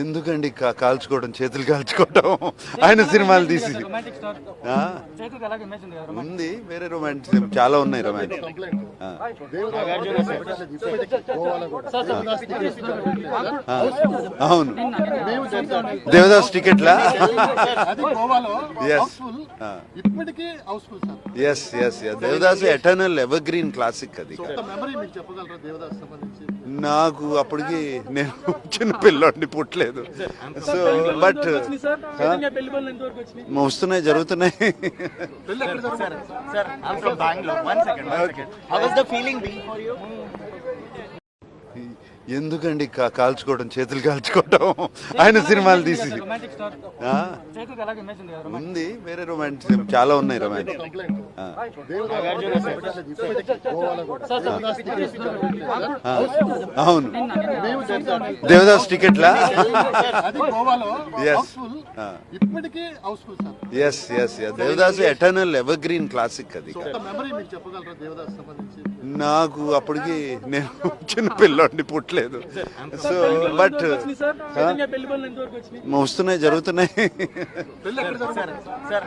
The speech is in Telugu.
ఎందుకండి కాల్చుకోవడం చేతులు కాల్చుకోవడం? ఆయన సినిమాలు తీసి. ఉంది వేరే రొమాంటిక్ చాలా ఉన్నాయి రొమాంటిక్. అవును. దేవదాస్ టికెట్లా? అది గోవాలో Yes. House full. ఇప్పటికీ house full sir. Yes yes Devdas eternal ever green classic అది ఒక మెమరీ మీకు చెప్పగలరా దేవదాస్ సంబంధించి? నాకు అప్పటికి నేను చిన్న పిల్లోడిని పుట్టలేదు. సో బట్ వస్తున్నాయి జరుగుతున్నాయి. ఎందుకండి కా- కాల్చుకోవడం చేతులు కాల్చుకోవడం ఆయన సినిమాలు తీసి ఉంది కదా ఉంది వేరే రొమాంటిక్ చాలా ఉన్నాయి రొమాంటిక్. అవును Devdas టికెట్లా? Yes yes Devdas eternal ever green classic అది ఒక మెమరీ మీకు చెప్పగలరా దేవదాస్ సంబంధించి? నాకు అప్పటికి నేను చిన్న పిల్లోడిని పుట్టలేదు. సో బట్ వస్తున్నాయి జరుగుతున్నాయి. Sir,